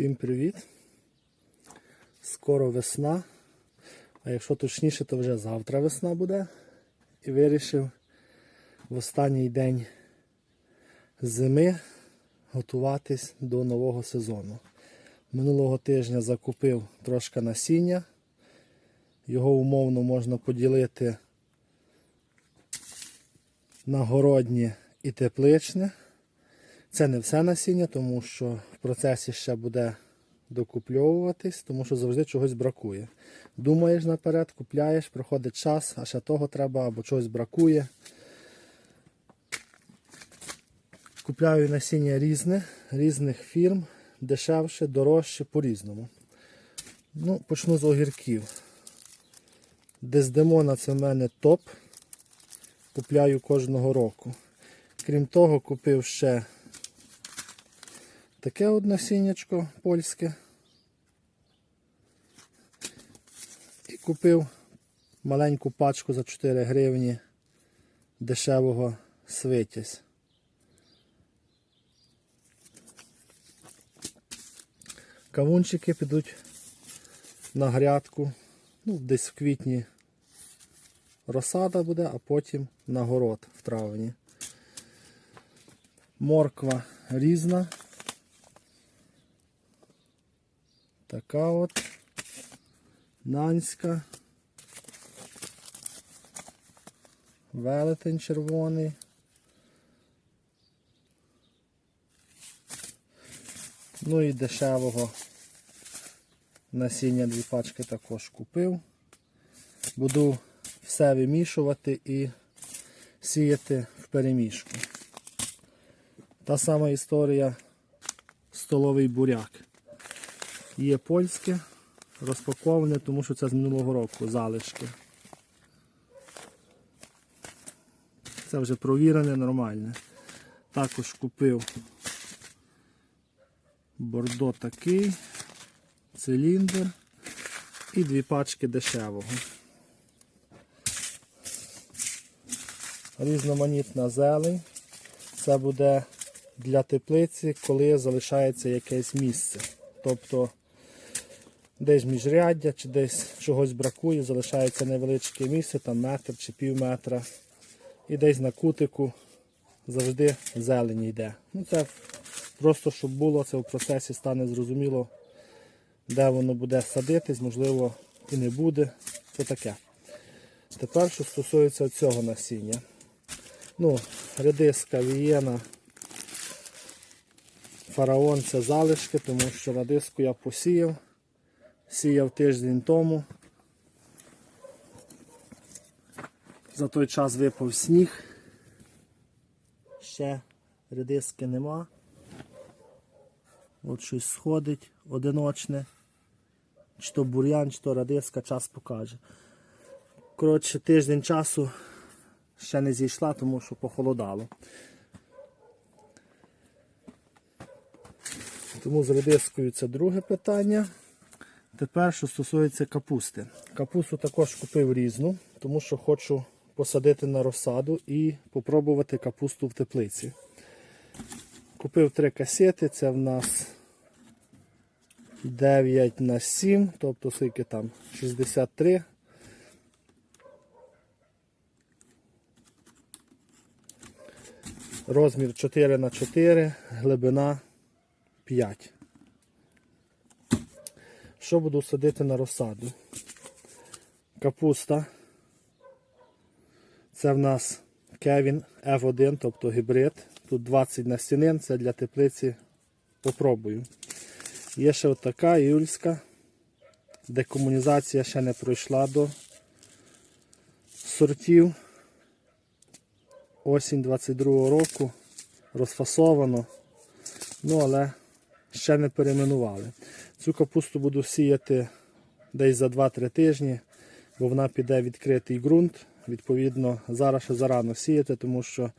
Всім привіт! Скоро весна, а якщо точніше, то вже завтра весна буде. І вирішив в останній день зими готуватись до нового сезону. Минулого тижня закупив трошки насіння. Його умовно можна поділити на городнє і тепличне. Це не все насіння, тому що процесі ще буде докупльовуватись, тому що завжди чогось бракує. Думаєш наперед, купляєш, проходить час, а ще того треба або чогось бракує. Купляю насіння різне, різних фірм, дешевше, дорожче, по-різному. Ну, Почну з огірків. Дездемона це в мене топ. Купляю кожного року. Крім того, купив ще таке от насіннячко польське. І купив маленьку пачку за 4 гривні дешевого свитязь. Кавунчики підуть на грядку. Ну, десь в квітні розсада буде, а потім на город в травні. Морква різна. Така от нанська. Велетень червоний. Ну і дешевого насіння дві пачки також купив. Буду все вимішувати і сіяти в перемішку. Та сама історія столовий буряк. Є польське, розпаковане, тому що це з минулого року залишки. Це вже провірене, нормальне. Також купив бордо такий, циліндр і дві пачки дешевого. Різноманітна зелень. Це буде для теплиці, коли залишається якесь місце. Тобто десь міжряддя чи десь чогось бракує, залишається невеличке місце, там метр чи пів метра. І десь на кутику завжди зелень йде. Ну Це просто щоб було, це в процесі стане зрозуміло, де воно буде садитись, можливо, і не буде. Це таке. Тепер, що стосується цього насіння. Ну, редиска, вієна, фараон це залишки, тому що радиску я посіяв. Сіяв тиждень тому. За той час випав сніг. Ще редиски нема. От щось сходить одиночне. Чи то бур'ян, чи то радиска, час покаже. Коротше, тиждень часу ще не зійшла, тому що похолодало. Тому з редискою це друге питання. Тепер, що стосується капусти. Капусту також купив різну, тому що хочу посадити на розсаду і попробувати капусту в теплиці. Купив три касети, це в нас 9 на 7, тобто скільки там 63. Розмір 4 на 4, глибина 5. Що буду садити на розсаду? Капуста. Це в нас Kevin F1, тобто гібрид. Тут 20 настінин, це для теплиці попробую. Є ще отака юльська. Декомунізація ще не пройшла до сортів. Осінь 22 року. Розфасовано. Ну, але ще не перейменували. Цю капусту буду сіяти десь за 2-3 тижні, бо вона піде відкритий ґрунт. Відповідно, зараз ще зарано сіяти, тому що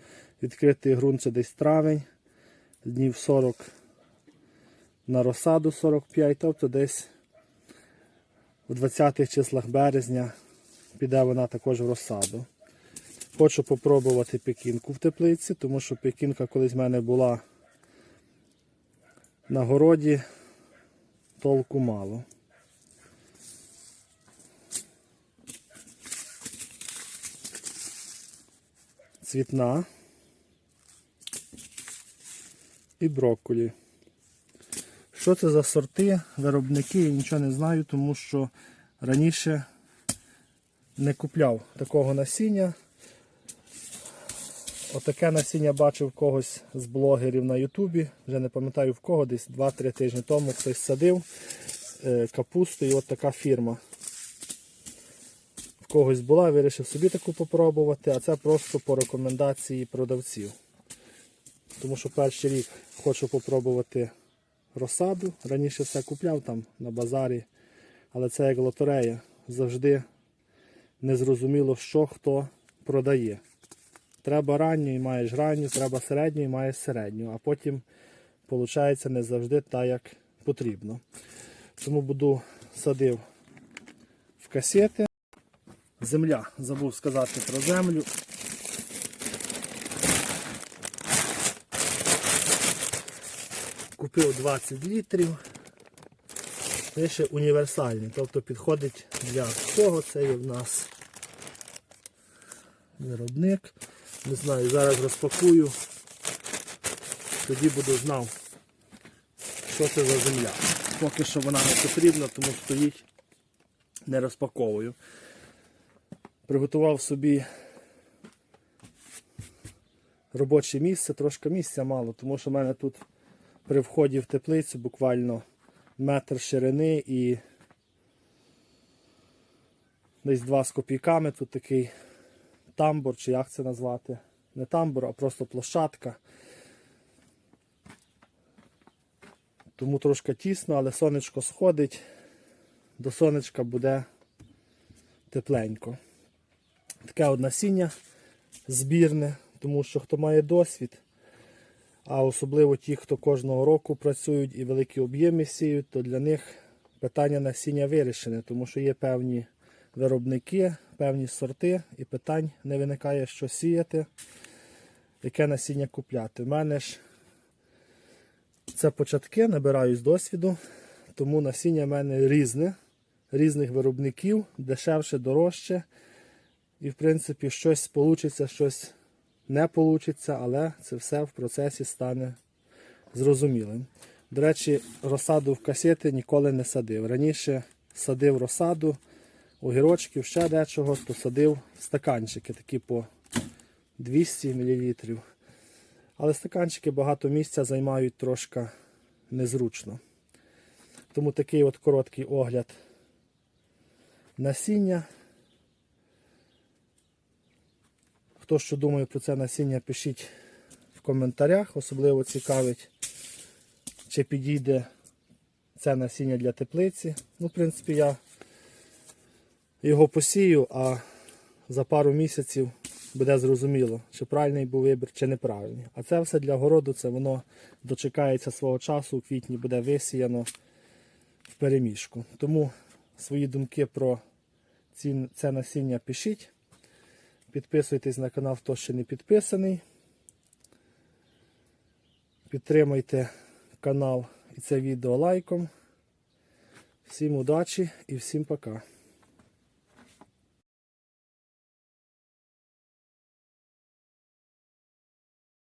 відкритий ґрунт це десь травень, днів 40 на розсаду 45, тобто десь у 20-х числах березня піде вона також в розсаду. Хочу попробувати пекінку в теплиці, тому що пекінка колись в мене була на городі. толку мало. Цвітна і брокколі. Що це за сорти, виробники, я нічого не знаю, тому що раніше не купляв такого насіння. Отаке насіння бачив когось з блогерів на Ютубі. Вже не пам'ятаю в кого, десь 2-3 тижні тому хтось садив е, капусту і от така фірма. В когось була, вирішив собі таку попробувати, а це просто по рекомендації продавців. Тому що перший рік хочу попробувати розсаду. Раніше все купляв там на базарі, але це як лотерея. Завжди незрозуміло, що хто продає. Треба ранню і маєш ранню, треба середню і маєш середню, а потім виходить не завжди так, як потрібно. Тому буду садив в касети. Земля, забув сказати про землю. Купив 20 літрів. Пише універсальний, тобто підходить для всього. Це є в нас виробник. Не знаю, зараз розпакую. Тоді буду знав, що це за земля. Поки що вона не потрібна, тому стоїть, не розпаковую. Приготував собі робоче місце, трошки місця мало, тому що в мене тут при вході в теплицю буквально метр ширини і десь два з копійками. Тут такий тамбур, чи як це назвати. Не тамбур, а просто площадка. Тому трошки тісно, але сонечко сходить. До сонечка буде тепленько. Таке от насіння збірне, тому що хто має досвід, а особливо ті, хто кожного року працюють і великі об'єми сіють, то для них питання насіння вирішене, тому що є певні виробники, певні сорти, і питань не виникає, що сіяти, яке насіння купляти. У мене ж це початки, набираюсь досвіду, тому насіння в мене різне, різних виробників, дешевше, дорожче. І, в принципі, щось вийде, щось не вийде, але це все в процесі стане зрозумілим. До речі, розсаду в касети ніколи не садив. Раніше садив розсаду, огірочків, ще дечого, то садив стаканчики, такі по 200 мл. Але стаканчики багато місця займають трошки незручно. Тому такий от короткий огляд насіння. Хто що думає про це насіння, пишіть в коментарях. Особливо цікавить, чи підійде це насіння для теплиці. Ну, в принципі, я його посію, а за пару місяців буде зрозуміло, чи правильний був вибір, чи неправильний. А це все для городу, це воно дочекається свого часу, у квітні буде висіяно в переміжку. Тому свої думки про це насіння пишіть. Підписуйтесь на канал, хто ще не підписаний. Підтримуйте канал і це відео лайком. Всім удачі і всім пока.